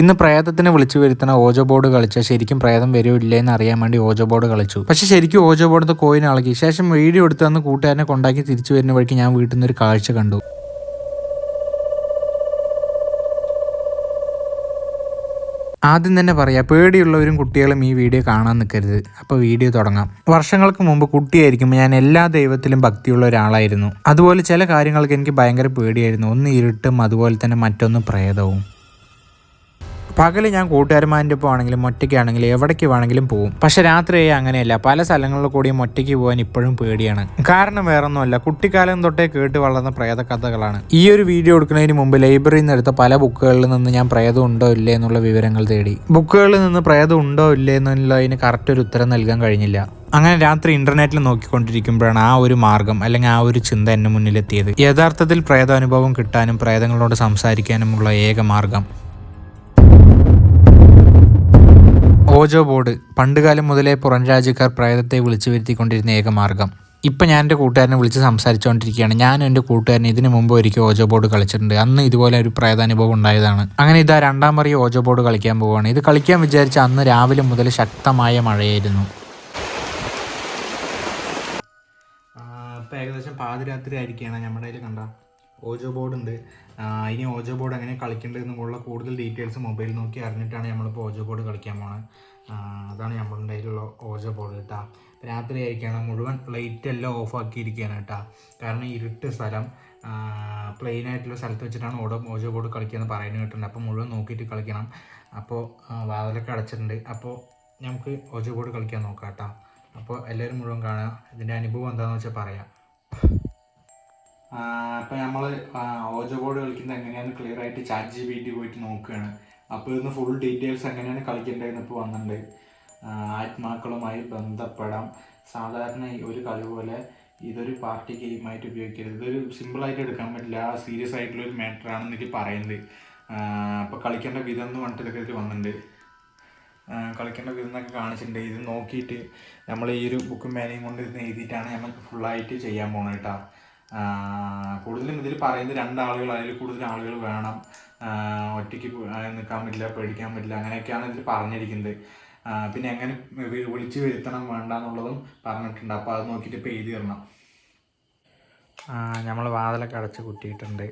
ഇന്ന് പ്രേതത്തിനെ വിളിച്ചു വരുത്തുന്ന ഓജോ ബോർഡ് കളിച്ച ശരിക്കും പ്രേതം വരുമില്ലേ എന്ന് അറിയാൻ വേണ്ടി ഓജോ ബോർഡ് കളിച്ചു. പക്ഷെ ശരിക്കും ഓജോ ബോർഡ് കോയിൻ ഇളകി. ശേഷം വീഡിയോ എടുത്ത് തന്ന് കൂട്ടുകാരനെ കൊണ്ടാക്കി തിരിച്ചു വരുന്ന വഴിക്ക് ഞാൻ വീട്ടിൽ നിന്ന് ഒരു കാഴ്ച കണ്ടു. ആദ്യം തന്നെ പറയാം പേടിയുള്ളവരും കുട്ടികളും ഈ വീഡിയോ കാണാൻ നിൽക്കരുത്. അപ്പോൾ വീഡിയോ തുടങ്ങാം. വർഷങ്ങൾക്ക് മുമ്പ് കുട്ടിയായിരിക്കുമ്പോൾ ഞാൻ എല്ലാ ദൈവത്തിലും ഭക്തിയുള്ള ഒരാളായിരുന്നു. അതുപോലെ ചില കാര്യങ്ങൾക്ക് എനിക്ക് ഭയങ്കര പേടിയായിരുന്നു. ഒന്ന് ഇരുട്ടും അതുപോലെ തന്നെ മറ്റൊന്ന് പ്രേതവും. പകൽ ഞാൻ കൂട്ടുകാരന്മാരുടെ ഒപ്പം ആണെങ്കിലും ഒറ്റയ്ക്കാണെങ്കിലും എവിടേക്ക് വേണമെങ്കിലും പോകും പക്ഷെ രാത്രി അങ്ങനെയല്ല. പല സ്ഥലങ്ങളിൽ കൂടിയും ഒറ്റയ്ക്ക് പോകാൻ ഇപ്പോഴും പേടിയാണ്. കാരണം വേറൊന്നുമല്ല. കുട്ടിക്കാലം തൊട്ടേ കേട്ട് വളർന്ന പ്രേത കഥകളാണ്. ഈ ഒരു വീഡിയോ എടുക്കുന്നതിന് മുമ്പ് ലൈബ്രറിയിൽ നിന്ന് എടുത്ത പല ബുക്കുകളിൽ നിന്ന് ഞാൻ പ്രേതം ഉണ്ടോ ഇല്ലേ എന്നുള്ള വിവരങ്ങൾ തേടി. ബുക്കുകളിൽ നിന്ന് പ്രേതം ഉണ്ടോ ഇല്ലേ എന്നുള്ളതിന് കറക്റ്റ് ഒരു ഉത്തരം നൽകാൻ കഴിഞ്ഞില്ല. അങ്ങനെ രാത്രി ഇന്റർനെറ്റിൽ നോക്കിക്കൊണ്ടിരിക്കുമ്പോഴാണ് ആ ഒരു മാർഗം അല്ലെങ്കിൽ ആ ഒരു ചിന്ത എന്നെ മുന്നിലെത്തിയത്. യഥാർത്ഥത്തിൽ പ്രേതാനുഭവം കിട്ടാനും പ്രേതങ്ങളോട് സംസാരിക്കാനുമുള്ള ഏക മാർഗം. ഓജോ ബോർഡ് പണ്ടുകാലം മുതലേ പുറം രാജ്യക്കാർ പ്രേതത്തെ വിളിച്ചു വരുത്തിക്കൊണ്ടിരുന്ന ഏക മാർഗം. ഇപ്പം ഞാൻ എന്റെ കൂട്ടുകാരനെ വിളിച്ച് സംസാരിച്ചുകൊണ്ടിരിക്കുകയാണ് ഞാൻ എന്റെ കൂട്ടുകാരൻ ഇതിനു മുമ്പ് ഒരിക്കൽ ഓജോ ബോർഡ് കളിച്ചിട്ടുണ്ട്. അന്ന് ഇതുപോലെ ഒരു പ്രേതാനുഭവം ഉണ്ടായതാണ്. അങ്ങനെ ഇതാ രണ്ടാം മറി ഓജോ ബോർഡ് കളിക്കാൻ പോവുകയാണ് ഇത് കളിക്കാൻ വിചാരിച്ച അന്ന് രാവിലെ മുതൽ ശക്തമായ മഴയായിരുന്നു. ഇപ്പം ഏകദേശം പാതിരാത്രി ആയിരിക്കുകയാണ്. നമ്മുടെ കയ്യിൽ കണ്ട? ഓജോ ബോർഡ് ഉണ്ട്. ഇനി ഓജോ ബോർഡ് എങ്ങനെ കളിക്കേണ്ടതെന്നുള്ള കൂടുതൽ ഡീറ്റെയിൽസ് മൊബൈൽ നോക്കി അറിഞ്ഞിട്ടാണ് നമ്മളിപ്പോൾ ഓജോ ബോർഡ് കളിക്കാൻ പോകുന്നത് അതാണ് നമ്മളുടെ കയ്യിലുള്ള ഓജോ ബോർഡ് കേട്ടോ. രാത്രി ആയിരിക്കണം. മുഴുവൻ ലൈറ്റ് എല്ലാം ഓഫ് ആക്കിയിരിക്കുകയാണ് കേട്ടോ. കാരണം ഇരുട്ട് സ്ഥലം പ്ലെയിൻ ആയിട്ടുള്ള സ്ഥലത്ത് വെച്ചിട്ടാണ് ഓടോ ഓജോ ബോർഡ് കളിക്കുകയെന്ന് പറയുന്നത് കേട്ടിട്ടുണ്ട്. അപ്പോൾ മുഴുവൻ നോക്കിയിട്ട് കളിക്കണം. അപ്പോൾ വാതിലൊക്കെ അടച്ചിട്ടുണ്ട്. അപ്പോൾ നമുക്ക് ഓജോ ബോർഡ് കളിക്കാൻ നോക്കാം കേട്ടോ. അപ്പോൾ എല്ലാവരും മുഴുവൻ കാണുക. ഇതിന്റെ അനുഭവം എന്താണെന്ന് വെച്ചാൽ പറയാം. അപ്പോൾ നമ്മൾ ഓജ ബോർഡ് കളിക്കുന്നത് എങ്ങനെയാണ് ക്ലിയർ ആയിട്ട് ചാറ്റ് ജി ബി ടി പോയിട്ട് നോക്കുകയാണ് അപ്പോൾ ഇന്ന് ഫുൾ ഡീറ്റെയിൽസ് എങ്ങനെയാണ് കളിക്കേണ്ടതെന്ന് ഇപ്പോൾ വന്നിട്ടുണ്ട് ആത്മാക്കളുമായി ബന്ധപ്പെടാം. സാധാരണ ഒരു കളി പോലെ ഇതൊരു പാർട്ടി ഗെയിമായിട്ട് ഉപയോഗിക്കരുത്. ഇതൊരു സിമ്പിളായിട്ട് എടുക്കാൻ പറ്റില്ല. സീരിയസ് ആയിട്ടുള്ള ഒരു മാറ്റർ ആണെന്ന് എനിക്ക് പറയുന്നത്. അപ്പോൾ കളിക്കേണ്ട വിധം എന്ന് പറഞ്ഞിട്ട് ഇതൊക്കെ വന്നിട്ടുണ്ട് കളിക്കേണ്ട വിധം എന്നൊക്കെ കാണിച്ചിട്ടുണ്ട്. ഇത് നോക്കിയിട്ട് നമ്മൾ ഈ ഒരു ബുക്ക് മേനയും കൊണ്ട് ഇരുന്ന് എഴുതിയിട്ടാണ് നമ്മൾ ഫുള്ളായിട്ട് ചെയ്യാൻ പോകുന്നത് കേട്ടോ കൂടുതലും ഇതിൽ പറയുന്നത് രണ്ടാളുകൾ അതിൽ കൂടുതൽ ആളുകൾ വേണം ഒറ്റയ്ക്ക് നിൽക്കാൻ പറ്റില്ല പേടിക്കാൻ പറ്റില്ല അങ്ങനെയൊക്കെയാണ് ഇതിൽ പറഞ്ഞിരിക്കുന്നത്. പിന്നെ എങ്ങനെ വിളിച്ചു വരുത്തണം വേണ്ട എന്നുള്ളതും പറഞ്ഞിട്ടുണ്ട്. അപ്പോൾ അത് നോക്കിയിട്ട് ഇപ്പോൾ എഴുതി തരണം നമ്മൾ വാതിലൊക്കെ അടച്ച് കുട്ടിയിട്ടുണ്ട്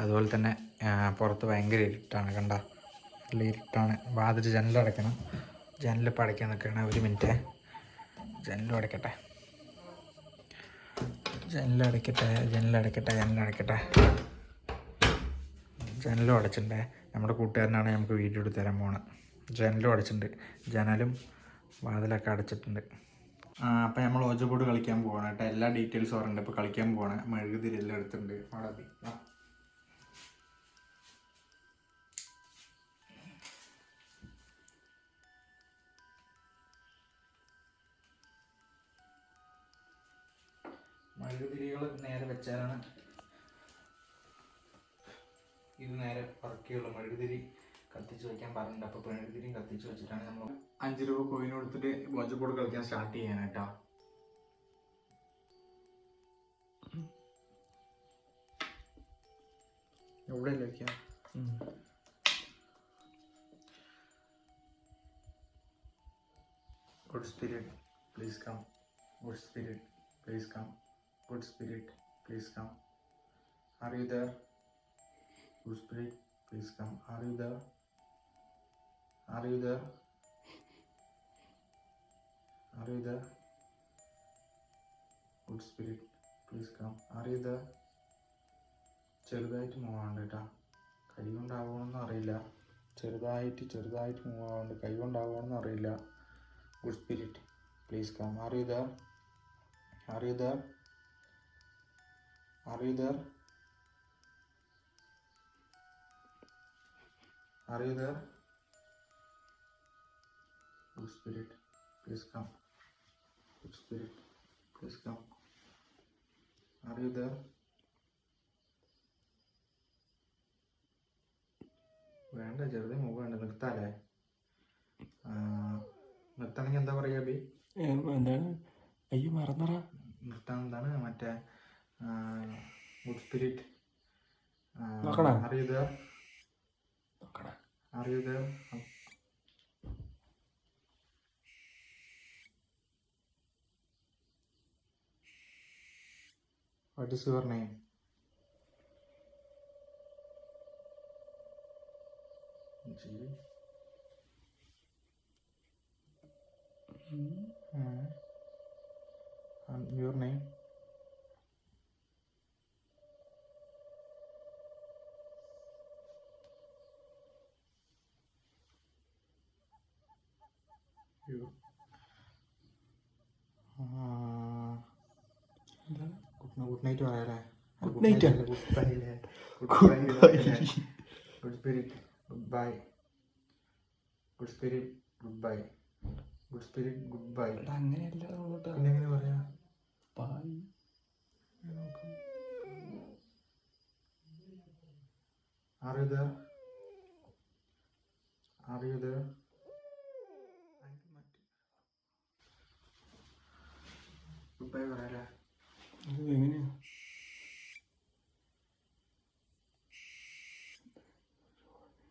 അതുപോലെ തന്നെ പുറത്ത് ഭയങ്കര ഇരുട്ടാണ് കണ്ട? നല്ല ഇരുട്ടാണ്. വാതിൽ ജനലടയ്ക്കണം ജനലിപ്പോൾ അടയ്ക്കാൻ നിൽക്കണം ഒരു മിനിറ്റ്. ജനലും അടയ്ക്കട്ടെ. ജനലടയ്ക്കട്ടെ ജനലടയ്ക്കട്ടെ ജനലടയ്ക്കട്ടെ ജനലും അടച്ചിട്ടുണ്ടേ. നമ്മുടെ കൂട്ടുകാരനാണ് നമുക്ക് വീഡിയോ എടുത്ത് തരാൻ പോണത്. ജനലും അടച്ചിട്ടുണ്ട്. ജനലും വാതിലൊക്കെ അടച്ചിട്ടുണ്ട്. ആ അപ്പം നമ്മൾ ഓജബോർഡ് കളിക്കാൻ പോവാണ് കേട്ടോ. എല്ലാ ഡീറ്റെയിൽസും പറയുന്നുണ്ട് ഇപ്പോൾ കളിക്കാൻ പോവാണ്. മെഴുകുതിരി എല്ലാം എടുത്തിട്ടുണ്ട്. അവിടെ മെഴുകുതിരികൾ നേരെ വെച്ചാലാണ് ഇത് നേരെ പറക്കിയുള്ളൂ മെഴുകുതിരി കത്തിച്ച് വെക്കാൻ പറഞ്ഞിട്ടുണ്ട്. അപ്പോൾ മെഴുകുതിരിയും കത്തിച്ച് വെച്ചിട്ടാണ് നമ്മൾ അഞ്ച് രൂപ കോയിൻ കൊടുത്തിട്ട് ബോർഡ് കളിക്കാൻ സ്റ്റാർട്ട് ചെയ്യാനായിട്ടാ എവിടെ വെക്കാം? Good spirit please come good spirit please come good spirit please come are you there Good spirit, please come. Are you there? Are you there? Are you there? Good spirit, please come. Are you there? ചെറുതായിട്ട് move ആവുന്നുണ്ട് കേട്ടോ കൈ കൊണ്ടാവണമെന്ന് അറിയില്ല ചെറുതായിട്ട് ചെറുതായിട്ട് move ആവുന്നുണ്ട് കൈ കൊണ്ടാവണമെന്ന് അറിയില്ല good spirit please come are you there are you there are you there Are you there? Good spirit, please come. Good spirit, please come. Are you there? വേണ്ട ചെറുതെ മൂവ് വേണ്ട നിർത്താലേ നിർത്തണമെങ്കിൽ എന്താ പറയുക ബി എന്താണ് അയ്യോ മറന്നറ നിർത്താൻ എന്താണ് മറ്റേ ഗുഡ് സ്പിരിറ്റ് നോക്കണോ? അറിയുക നോക്കണ Are you there? What is your good night പറയാലേ? Goodbye അല്ലേ? Good spirit. Goodbye. Good spirit goodbye. Good spirit goodbye. അങ്ങനെയല്ല പിന്നെ എങ്ങനെ പറയാ? പായ് Are you there? Are you there? Goodbye പറയാലേ എങ്ങനെയാ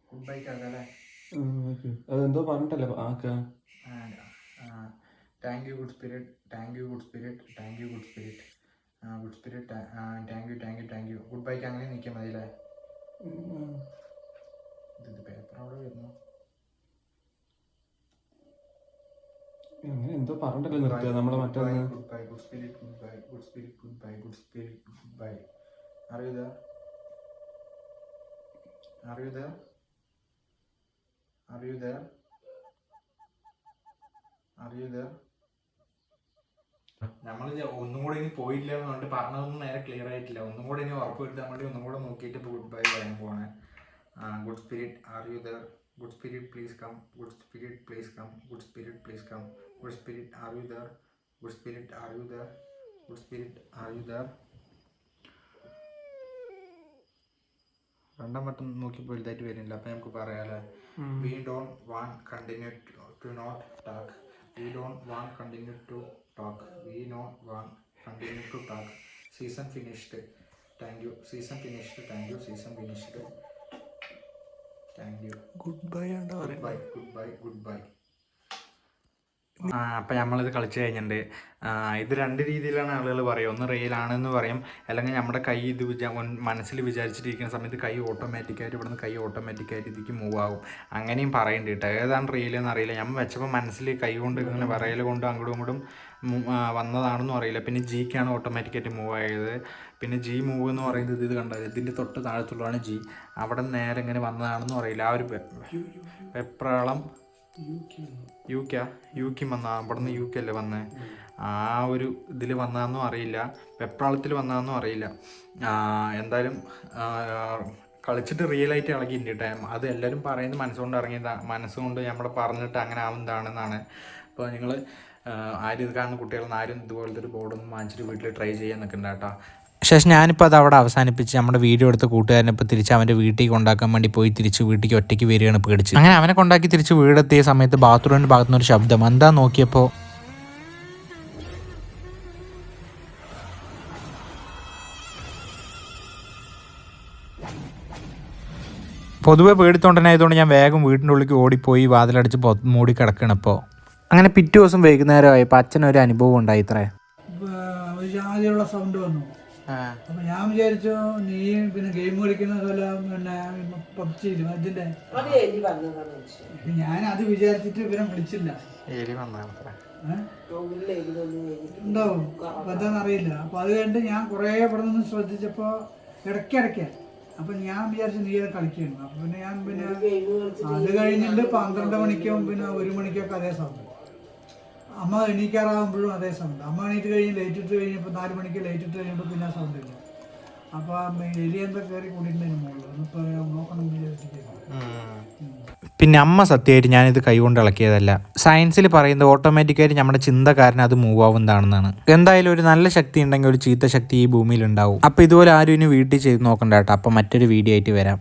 ഗുഡ് ബൈ കാക്കല്ലേ ഓക്കേ. അതെന്തോ പറഞ്ഞിട്ടല്ലേ ആക്ക thank you good spirit thank you good spirit thank you good spirit good spirit thank you thank you thank you goodbye അങ്ങനെ നിൽക്കാൻ മതിയല്ലേ? ഇത് paper അവിടെ വരുന്നു. അങ്ങനെ എന്തോ പറഞ്ഞിട്ടല്ലേ നിർത്തുക? നമ്മളെ മറ്റേ അറിയുക അറിയുക അറിയുക അറിയുക നമ്മൾ ഒന്നും കൂടെ ഇനി പോയില്ല എന്ന് പറഞ്ഞതൊന്നും നേരെ ക്ലിയർ ആയിട്ടില്ല. ഒന്നും കൂടെ ഇനി ഉറപ്പ് വരുത്താൻ വേണ്ടി ഒന്നും കൂടെ നോക്കിയിട്ട് ഗുഡ് ബൈ പറയാൻ പോവാണ്. Good spirit are you there good spirit please come good spirit please come good spirit please come good spirit are you there good spirit are you there good spirit are you there രണ്ടാം വട്ടം നോക്കിയപ്പോൾ വലുതായിട്ട് വരുന്നില്ല. അപ്പം നമുക്ക് പറയാല്ലേ we don't want continue to not talk we don't want continue to talk we not want continue to talk season finished thank you season finished thank you season finished thank you goodbye ആണ്ടാ goodbye goodbye goodbye അപ്പം നമ്മളിത് കളിച്ച് കഴിഞ്ഞിട്ടുണ്ട് ഇത് രണ്ട് രീതിയിലാണ് ആളുകൾ പറയുക. ഒന്ന് റിയൽ ആണെന്ന് പറയും. അല്ലെങ്കിൽ നമ്മുടെ കൈ ഇത് വിചാ മനസ്സിൽ വിചാരിച്ചിട്ടിരിക്കുന്ന സമയത്ത് കൈ ഓട്ടോമാറ്റിക്കായിട്ട് ഇവിടുന്ന് കൈ ഓട്ടോമാറ്റിക്കായിട്ട് ഇതിക്ക് മൂവ് ആകും അങ്ങനെയും പറയുന്നുണ്ട് കേട്ടോ. ഏതാണ് റിയൽ എന്ന് അറിയില്ല. നമ്മൾ വെച്ചപ്പോൾ മനസ്സിൽ കൈ കൊണ്ട് ഇങ്ങനെ വിറയൽ കൊണ്ട് അങ്ങോട്ടും ഇങ്ങോട്ടും വന്നതാണെന്നും അറിയില്ല. പിന്നെ ജിക്കാണ് ഓട്ടോമാറ്റിക്കായിട്ട് മൂവ് ആയത്. പിന്നെ ജി മൂവ് എന്ന് പറയുന്നത് ഇത് കണ്ടത് ഇതിന്റെ തൊട്ട് താഴത്തുള്ളതാണ് ജി അവിടെ നേരെ ഇങ്ങനെ വന്നതാണെന്ന് അറിയില്ല. ആ ഒരു വെപ്രാളം യു കെ യു കെ വന്ന അവിടെ നിന്ന് യു കെ അല്ലേ വന്നേ? ആ ഒരു ഇതിൽ വന്നതെന്നും അറിയില്ല. വെപ്രാളത്തിൽ വന്നതെന്നും അറിയില്ല. എന്തായാലും കളിച്ചിട്ട് റിയൽ ആയിട്ട് ഇളകിയിട്ടുണ്ട് ടൈം അത് എല്ലാവരും പറയുന്നത് മനസ്സുകൊണ്ട് ഇറങ്ങിയതാ. മനസ്സുകൊണ്ട് നമ്മൾ പറഞ്ഞിട്ട് അങ്ങനെ ആവുന്നതാണെന്നാണ്. അപ്പോൾ നിങ്ങൾ ആരും ഇത് കാണുന്ന കുട്ടികളൊന്നും ആരും ഇതുപോലത്തെ ഒരു ബോർഡൊന്നും വാങ്ങിച്ചിട്ട് വീട്ടിൽ ട്രൈ ചെയ്യാൻ നിൽക്കണ്ട കേട്ടോ ശേഷം ഞാനിപ്പോൾ അത് അവിടെ അവസാനിപ്പിച്ച് നമ്മുടെ വീഡിയോ എടുത്ത് കൂട്ടുകാരനെ ഇപ്പോൾ തിരിച്ച് അവന്റെ വീട്ടിൽ കൊണ്ടാക്കാൻ വേണ്ടി പോയി തിരിച്ച് വീട്ടിലേക്ക് ഒറ്റയ്ക്ക് വരികയാണ് പേടിച്ച്. അങ്ങനെ അവനെ കൊണ്ടാക്കി തിരിച്ച് വീടെത്തിയ സമയത്ത് ബാത്റൂമിന്റെ ഭാഗത്തുനിന്ന് ഒരു ശബ്ദം. എന്താ നോക്കിയപ്പോൾ പൊതുവെ പേടിത്തോണ്ടനായതുകൊണ്ട് ഞാൻ വേഗം വീടിന്റെ ഉള്ളിലേക്ക് ഓടിപ്പോയി വാതിലടിച്ച് മൂടി കിടക്കണം ഇപ്പോൾ അങ്ങനെ പിറ്റേ ദിവസം വൈകുന്നേരമായപ്പോൾ അച്ഛനൊരു അനുഭവം ഉണ്ടായി ഇത്രേ. സൗണ്ട് വന്നു. അപ്പൊ ഞാൻ വിചാരിച്ചു നീ പിന്നെ ഗെയിം കളിക്കുന്ന പോലെ പിന്നെ പബ്ജി അതിന്റെ ഞാൻ അത് വിചാരിച്ചിട്ട് ഇവരെ വിളിച്ചില്ല? ഉണ്ടാവും. അപ്പൊ എന്താണെന്നറിയില്ല അപ്പൊ അത് കഴിഞ്ഞിട്ട് ഞാൻ കുറേ ഇവിടെ നിന്ന് ശ്രദ്ധിച്ചപ്പോ ഇടയ്ക്കിടയ്ക്ക് അപ്പൊ ഞാൻ വിചാരിച്ചു നീ അത് കളിക്കുന്നു അപ്പൊ പിന്നെ ഞാൻ പിന്നെ അത് കഴിഞ്ഞിട്ട് പന്ത്രണ്ട് മണിക്കും പിന്നെ ഒരു മണിക്കൊക്കെ അതേ സൗണ്ട് അമ്മ എണീക്കാറാകുമ്പോഴും അതേ സൗണ്ട് അമ്മ എണീറ്റ് കഴിഞ്ഞ് ലൈറ്റ് ഇട്ട് കഴിഞ്ഞപ്പോൾ നാല് മണിക്ക് ലൈറ്റ് ഇട്ട് കഴിഞ്ഞപ്പോൾ പിന്നെ സൗണ്ട് ഇല്ല. അപ്പോൾ എലി എന്താ കയറി കൂടിയിട്ടുണ്ടെങ്കിൽ മുകളിൽ നോക്കണം പിന്നെ അമ്മ സത്യമായിട്ട് ഞാനിത് കൈകൊണ്ട് ഇളക്കിയതല്ല. സയൻസിൽ പറയുന്നത് ഓട്ടോമാറ്റിക്കായിട്ട് നമ്മുടെ ചിന്ത കാരണം അത് മൂവ് ആവുന്നതാണെന്നാണ്. എന്തായാലും ഒരു നല്ല ശക്തി ഉണ്ടെങ്കിൽ ഒരു ചീത്ത ശക്തി ഈ ഭൂമിയിൽ ഉണ്ടാവും. അപ്പോൾ ഇതുപോലെ ആരും ഇനി വീട്ടിൽ ചെയ്ത് നോക്കണ്ട കേട്ടോ. അപ്പോൾ മറ്റൊരു വീഡിയോ ആയിട്ട് വരാം.